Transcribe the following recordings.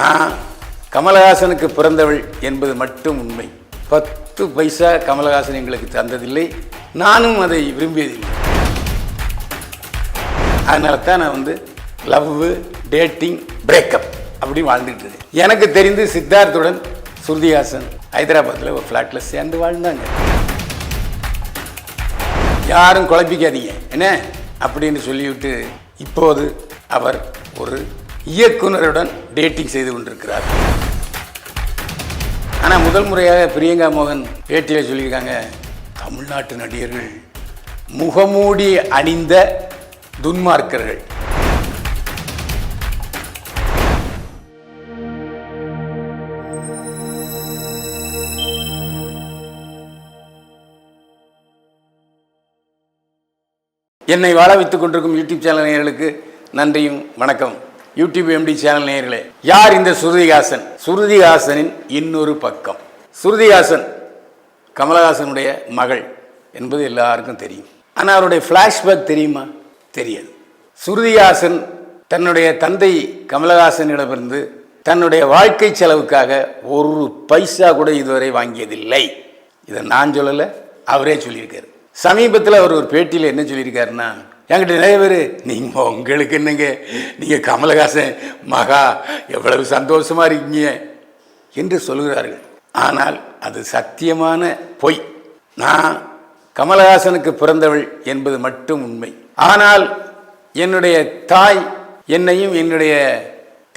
நான் கமலஹாசனுக்கு பிறந்தவள் என்பது மட்டும் உண்மை. பத்து பைசா கமலஹாசன் எங்களுக்கு தந்ததில்லை. நானும் அதை விரும்பியதில்லை. அதனால தான் நான் வந்து லவ் டேட்டிங் பிரேக்கப் அப்படி வாழ்ந்துட்டு இருக்கேன். எனக்கு தெரிந்து சித்தார்த்துடன் சுருதிஹாசன் ஹைதராபாத்தில் ஒரு ஃப்ளாட்டில் சேர்ந்து வாழ்ந்தாங்க. யாரும் குழப்பிக்காதீங்க. என்ன? அப்படின்னு சொல்லிவிட்டு இப்போது அவர் ஒரு இயக்குனருடன் டேட்டிங் செய்து கொண்டிருக்கிறார். ஆனால் முதல் முறையாக பிரியங்கா மோகன் பேட்டியில் சொல்லியிருக்காங்க தமிழ்நாட்டு நடிகர்கள் முகமூடி அணிந்த துன்மார்க்கர்கள். என்னை வாழ வைத்துக் கொண்டிருக்கும் யூடியூப் சேனல் நேயர்களுக்கு நன்றியும் வணக்கம். யூடியூப் எம்டி சேனல் நேர்களே யார் இந்த சுருதிஹாசன்? சுருதிஹாசனின் இன்னொரு பக்கம். சுருதிஹாசன் கமலஹாசனுடைய மகள் என்பது எல்லாருக்கும் தெரியும். ஆனால் அவருடைய ஃப்ளாஷ்பேக் தெரியுமா? தெரியாது. சுருதிஹாசன் தன்னுடைய தந்தை கமலஹாசனிடமிருந்து தன்னுடைய வாழ்க்கை செலவுக்காக ஒரு பைசா கூட இதுவரை வாங்கியதில்லை. இதை நான் சொல்லலை அவரே சொல்லியிருக்காரு. சமீபத்தில் அவர் ஒரு பேட்டியில் என்ன சொல்லியிருக்காருன்னா என்கிட்ட நிறைய பேர் நீங்கள் உங்களுக்கு என்னங்க? நீங்கள் கமலஹாசன் மகா எவ்வளவு சந்தோஷமாக இருக்கீங்க? என்று சொல்கிறார்கள். ஆனால் அது சத்தியமான பொய். நான் கமலஹாசனுக்கு பிறந்தவள் என்பது மட்டும் உண்மை. ஆனால் என்னுடைய தாய் என்னையும் என்னுடைய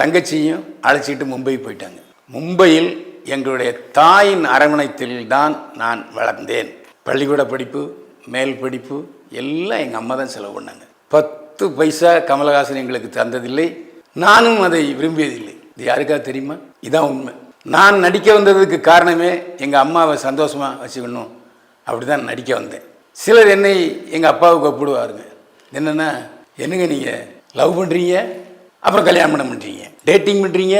தங்கச்சியும் அழைச்சிட்டு மும்பை போயிட்டாங்க. மும்பையில் எங்களுடைய தாயின் அரவணைத்தில் தான் நான் வளர்ந்தேன். பள்ளிக்கூட படிப்பு மேல் படிப்பு எல்லாம் எங்கள் அம்மா தான் செலவு பண்ணாங்க. பத்து பைசா கமலஹாசன் எங்களுக்கு தந்ததில்லை. நானும் அதை விரும்பியதில்லை. இது யாருக்கா தெரியுமா? இதான் உண்மை. நான் நடிக்க வந்ததுக்கு காரணமே எங்கள் அம்மாவை சந்தோஷமாக வச்சுக்கணும். அப்படி தான் நடிக்க வந்தேன். சிலர் என்னை எங்கள் அப்பாவுக்கு ஒப்பிடுவாருங்க என்னென்னா என்னங்க நீங்கள் லவ் பண்ணுறீங்க அப்புறம் கல்யாணம் பண்ண பண்ணுறீங்க டேட்டிங் பண்ணுறீங்க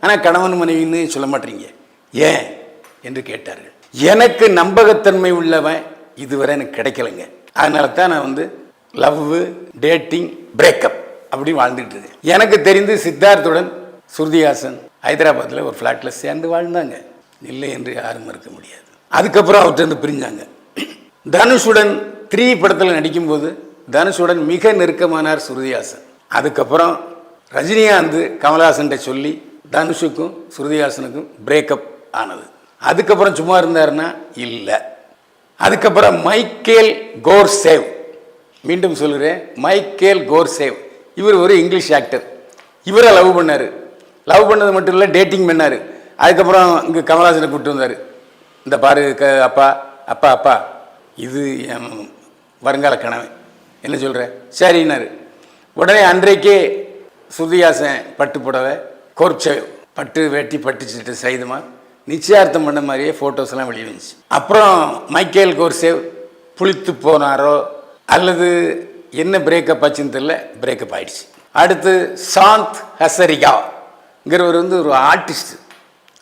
ஆனால் கணவன் மனைவின்னு சொல்ல மாட்டீங்க? ஏன்? என்று கேட்டார்கள். எனக்கு நம்பகத்தன்மை உள்ளவன் இதுவரை எனக்கு கிடைக்கலைங்க. அதனால தான் நான் வந்து லவ் டேட்டிங் பிரேக்கப் அப்படி வாழ்ந்துட்டு இருக்கேன். எனக்கு தெரிந்து சித்தார்த்துடன் சுருதிஹாசன் ஹைதராபாத்தில் ஒரு ஃப்ளாட்டில் சேர்ந்து வாழ்ந்தாங்க. இல்லை என்று யாரும் மறுக்க முடியாது. அதுக்கப்புறம் அவர்கிட்ட இருந்து பிரிஞ்சாங்க. தனுஷுடன் த்ரீ படத்தில் நடிக்கும்போது தனுஷுடன் மிக நெருக்கமானார் சுருதிஹாசன். அதுக்கப்புறம் ரஜினிகாந்த் கமல்ஹாசன்கிட்ட சொல்லி தனுஷுக்கும் சுருதிஹாசனுக்கும் பிரேக்கப் ஆனது. அதுக்கப்புறம் சும்மா இருந்தாருன்னா இல்லை. அதுக்கப்புறம் மைக்கேல் கோர்சேவ். மீண்டும் சொல்கிறேன் மைக்கேல் கோர்சேவ். இவர் ஒரு இங்கிலீஷ் ஆக்டர் இவரை லவ் பண்ணார். லவ் பண்ணது மட்டும் இல்லை டேட்டிங் பண்ணார். அதுக்கப்புறம் இங்கே கமலாசனை கூப்பிட்டு வந்தார். இந்த பாரு க அப்பா அப்பா அப்பா இது என் வருங்கால கனவு என்ன சொல்கிற சரின்னாரு. உடனே அன்றைக்கே சுதியாசன் பட்டு புடவை கோர்ச்சேவ். பட்டு வேட்டி பட்டு சட்டை நிச்சயார்த்தம் பண்ண மாதிரியே ஃபோட்டோஸ்லாம் வெளியிருந்துச்சு அப்புறம் மைக்கேல் கோர்சேவ் புளித்து போனாரோ அல்லது என்ன பிரேக்கப் ஆச்சுன்னு தெரியல பிரேக்கப் ஆயிடுச்சு. அடுத்து சாந்த் ஹசரிகாங்கிறவர் வந்து ஒரு ஆர்டிஸ்ட்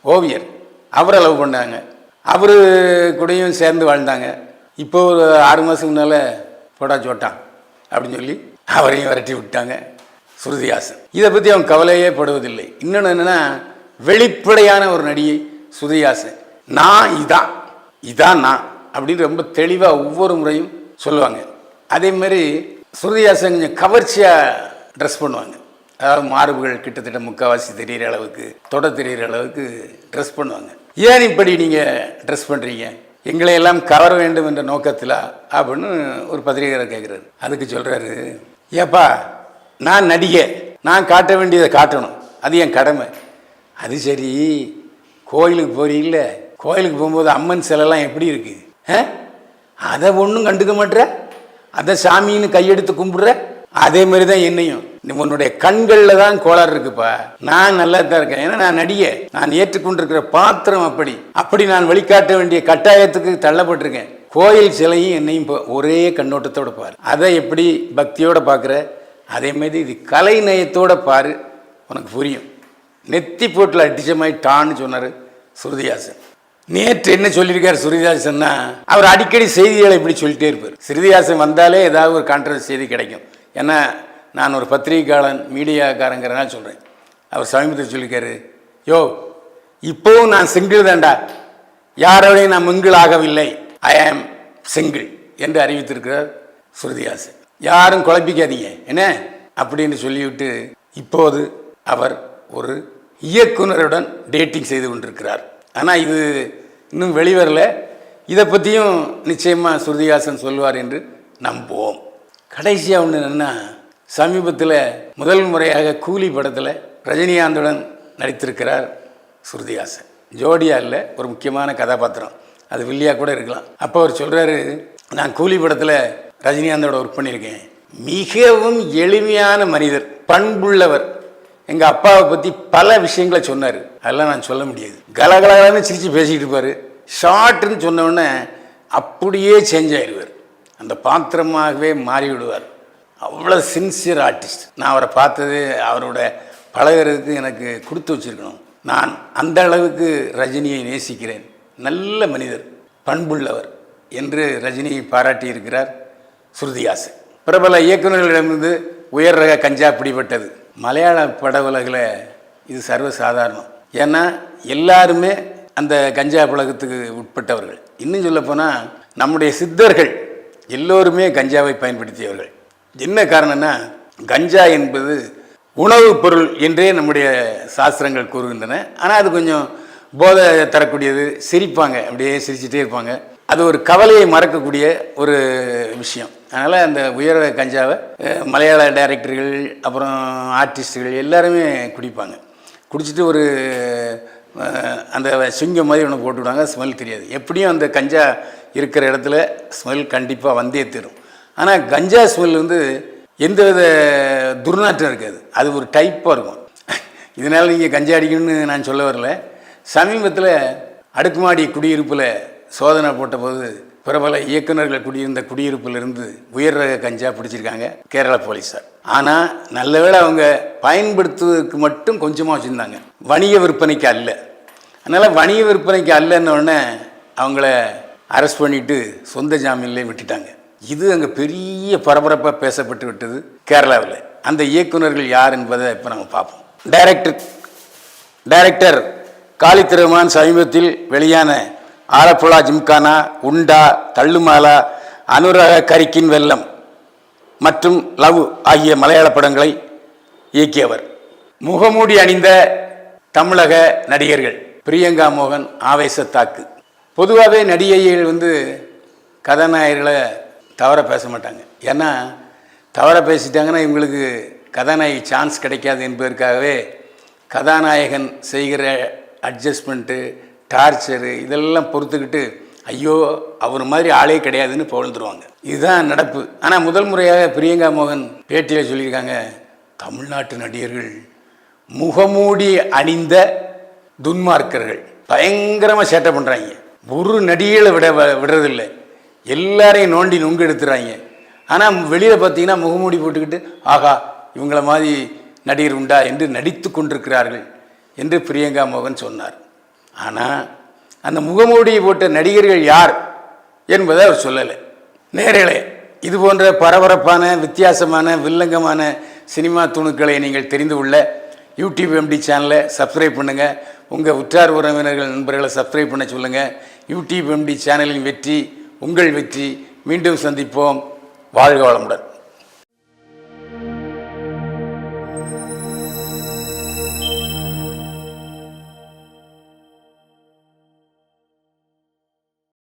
ஓவியர். அவரை லவ் பண்ணாங்க. அவர் கூடயும் சேர்ந்து வாழ்ந்தாங்க. இப்போ ஒரு ஆறு மாதத்துக்கு முன்னால் போடா சோட்டான் அப்படின்னு சொல்லி அவரையும் விரட்டி விட்டாங்க சுருதிஹாசன் இதை பற்றி அவன் கவலையே படுவதில்லை. இன்னொன்று என்னென்னா வெளிப்படையான ஒரு நடிகை சுருதிஹாசன் நான் இதான் இதான் நான் அப்படின்னு ரொம்ப தெளிவாக ஒவ்வொரு முறையும் சொல்லுவாங்க. அதே மாதிரி சுருதியாசு கொஞ்சம் கவர்ச்சியாக ட்ரெஸ் பண்ணுவாங்க. அதாவது மார்புகள் கிட்டத்தட்ட முக்கால்வாசி தெரிகிற அளவுக்கு தொட தெரிகிற அளவுக்கு ட்ரெஸ் பண்ணுவாங்க. ஏன் இப்படி நீங்கள் ட்ரெஸ் பண்ணுறீங்க எங்களை எல்லாம் கவர வேண்டும் என்ற நோக்கத்தில்? அப்படின்னு ஒரு பத்திரிகையாளர் கேட்குறாரு அதுக்கு சொல்கிறாரு ஏப்பா நான் நடிகை. நான் காட்ட வேண்டியதை காட்டணும். அது என் கடமை. அது சரி. கோயிலுக்கு போறீல்ல கோயிலுக்கு போகும்போது அம்மன் சிலைலாம் எப்படி இருக்கு? ஆ? அதை ஒன்றும் கண்டுக்க மாட்டுற அதை சாமின்னு கையெடுத்து கும்பிடுற? அதே மாதிரி தான் என்னையும். உன்னுடைய கண்களில் தான் கோளாறு இருக்குப்பா. நான் நல்லா தான் இருக்கேன். ஏன்னா நான் நடிகை. நான் ஏற்றுக்கொண்டிருக்கிற பாத்திரம் அப்படி. அப்படி நான் வழிகாட்ட வேண்டிய கட்டாயத்துக்கு தள்ளப்பட்டிருக்கேன். கோயில் சிலையும் என்னையும் ஒரே கண்ணோட்டத்தோட பாரு. அதை எப்படி பக்தியோடு பார்க்குற அதே மாதிரி இது கலை நயத்தோடு பாரு. உனக்கு புரியும். நெத்தி போட்டில் அடிச்ச மாதிரி டான்னு சொன்னார். சுருதிஹாசன். நேற்று என்ன சொல்லியிருக்கார் சுருதிஹாசன்னா அவர் அடிக்கடி செய்திகளை இப்படி சொல்லிட்டே இருப்பார். சுருதிஹாசன் வந்தாலே ஏதாவது ஒரு கான்ட்ரவர்சி செய்தி கிடைக்கும். ஏன்னா நான் ஒரு பத்திரிகையாளன் மீடியாக்காரங்கிறனால சொல்கிறேன் அவர் சமீபத்தில் சொல்லியிருக்காரு யோ இப்போவும் நான் சிங்கிள் தான்டா. யாரோடையும் நான் மிங்கிள் ஆகவில்லை. ஐ ஆம் சிங்கிள் என்று அறிவித்திருக்கிறார் சுருதிஹாசன். யாரும் குழப்பிக்காதீங்க. என்ன? அப்படின்னு சொல்லிவிட்டு இப்போது அவர் ஒரு இயக்குனருடன் டேட்டிங் செய்து கொண்டிருக்கிறார். ஆனால் இது இன்னும் வெளிவரல. இதை பற்றியும் நிச்சயமாக ஸ்ருதிஹாசன் சொல்வார் என்று நம்புவோம். கடைசியாக ஒன்று என்னென்னா சமீபத்தில் முதல் முறையாக கூலி படத்தில் ரஜினிகாந்துடன் நடித்திருக்கிறார் ஸ்ருதிஹாசன். ஜோடியா இல்லை ஒரு முக்கியமான கதாபாத்திரம். அது வில்லியாக கூட இருக்கலாம். அப்போ அவர் சொல்கிறாரு நான் கூலி படத்தில் ரஜினிகாந்தோட ஒர்க் பண்ணியிருக்கேன். மிகவும் எளிமையான மனிதர் பண்புள்ளவர் எங்கள் அப்பாவை பற்றி பல விஷயங்களை சொன்னார். அதெல்லாம் நான் சொல்ல முடியாது. கலகலகலன்னு சிரித்து பேசிக்கிட்டு இருப்பார். ஷார்ட்னு சொன்னவுடனே அப்படியே சேஞ்ச் ஆயிடுவார் அந்த பாத்திரமாகவே மாறிவிடுவார். அவ்வளோ சின்சியர் ஆர்டிஸ்ட் நான் அவரை பார்த்தது அவரோட பழகுறதுக்கு எனக்கு கொடுத்து வச்சிருக்கணும். நான் அந்த அளவுக்கு ரஜினியை நேசிக்கிறேன். நல்ல மனிதர் பண்புள்ளவர் என்று ரஜினியை பாராட்டியிருக்கிறார் ஸ்ருதிஹாசன் பிரபல இயக்குநர்களிடமிருந்து உயர் ரக கஞ்சா பிடிபட்டது. மலையாள பட உலகில் இது சர்வசாதாரணம். ஏன்னா எல்லாருமே அந்த கஞ்சா பழக்கத்துக்கு உட்பட்டவர்கள். இன்னும் சொல்லப்போனால் நம்முடைய சித்தர்கள் எல்லோருமே கஞ்சாவை பயன்படுத்தியவர்கள். என்ன காரணம்னா கஞ்சா என்பது உணவுப் பொருள் என்றே நம்முடைய சாஸ்திரங்கள் கூறுகின்றன. ஆனால் அது கொஞ்சம் போதை தரக்கூடியது சிரிப்பாங்க. அப்படியே சிரிச்சிட்டே இருப்பாங்க. அது ஒரு கவலையை மறக்கக்கூடிய ஒரு விஷயம். அதனால் அந்த உயர் கஞ்சாவை மலையாள டைரக்டர்கள் அப்புறம் ஆர்டிஸ்ட்டுகள் எல்லாருமே குடிப்பாங்க. குடிச்சிட்டு ஒரு அந்த சிங்கம் மாதிரி ஒன்று போட்டு விடுவாங்க ஸ்மெல் தெரியாது. எப்படியும் அந்த கஞ்சா இருக்கிற இடத்துல ஸ்மெல் கண்டிப்பாக வந்தே தரும். ஆனால் கஞ்சா ஸ்மெல் வந்து எந்த வித துர்நாற்றம் இருக்காது. அது ஒரு டைப்பாக இருக்கும். இதனால் நீங்கள் கஞ்சா அடிக்கணும்னு நான் சொல்ல வரல. சமீபத்தில் அடுக்குமாடி குடியிருப்பில் சோதனை போட்டபோது பிரபல இயக்குநர்கள் குடியிருந்த குடியிருப்பிலிருந்து உயர் ரக கஞ்சா பிடிச்சிருக்காங்க கேரள போலீஸார். ஆனால் நல்லவேளை அவங்க பயன்படுத்துவதற்கு மட்டும் கொஞ்சமாக வச்சுருந்தாங்க. வணிக விற்பனைக்கு அல்ல. அதனால் வணிக விற்பனைக்கு அல்லன்னொடனே அவங்கள அரெஸ்ட் பண்ணிட்டு சொந்த ஜாமீன்லேயே விட்டுட்டாங்க. இது அங்கே பெரிய பரபரப்பாக பேசப்பட்டு விட்டது கேரளாவில். அந்த இயக்குனர்கள் யார் என்பதை இப்போ நம்ம பார்ப்போம். டைரக்டர் டைரக்டர் காளித்திரமான் சமீபத்தில் வெளியான ஆலப்புழா ஜிம்கானா உண்டா தள்ளுமாலா அனுராக கரிக்கின் வெள்ளம் மற்றும் லவ் ஆகிய மலையாள படங்களை இயக்கியவர். முகமூடி அணிந்த தமிழக நடிகர்கள் பிரியங்கா மோகன் ஆவேசத்தாக்கு. பொதுவாகவே நடிகைகள் வந்து கதாநாயகர்களை தவற பேச மாட்டாங்க. ஏன்னா தவற பேசிட்டாங்கன்னா இவங்களுக்கு கதாநாயகி சான்ஸ் கிடைக்காது என்பதற்காகவே கதாநாயகன் செய்கிற அட்ஜஸ்ட்மெண்ட்டு டார்ச்சரு இதெல்லாம் பொறுத்துக்கிட்டு ஐயோ அவர் மாதிரி ஆளே கிடையாதுன்னு புகழ்ந்துருவாங்க. இதுதான் நடப்பு. ஆனால் முதல் முறையாக பிரியங்கா மோகன் பேட்டியில் சொல்லியிருக்காங்க தமிழ்நாட்டு நடிகர்கள் முகமூடி அணிந்த துன்மார்க்கர்கள். பயங்கரமாக சேட்டை பண்ணுறாங்க ஒரு நடிகளை விட விடுறதில்லை. எல்லாரையும் நோண்டி நுங்கு எடுத்துறாங்க. ஆனால் வெளியில் பார்த்தீங்கன்னா முகமூடி போட்டுக்கிட்டு ஆகா இவங்கள மாதிரி நடிகர் உண்டா? என்று நடித்து கொண்டிருக்கிறார்கள் என்று பிரியங்கா மோகன் சொன்னார். ஆனால் அந்த முகமூடியை போட்ட நடிகர்கள் யார் என்பதை அவர் சொல்லலை. நேரலே இது போன்ற பரபரப்பான வித்தியாசமான வில்லங்கமான சினிமா துணுக்களை நீங்கள் தெரிந்து கொள்ள யூடியூப் எம்டி சேனலை சப்ஸ்கிரைப் பண்ணுங்கள் உங்கள் உற்றார் உறவினர்கள் நண்பர்களை சப்ஸ்கிரைப் பண்ண சொல்லுங்கள் யூடியூப் எம்டி சேனலின் வெற்றி உங்கள் வெற்றி. மீண்டும் சந்திப்போம். வாழ்க வளமுடன்.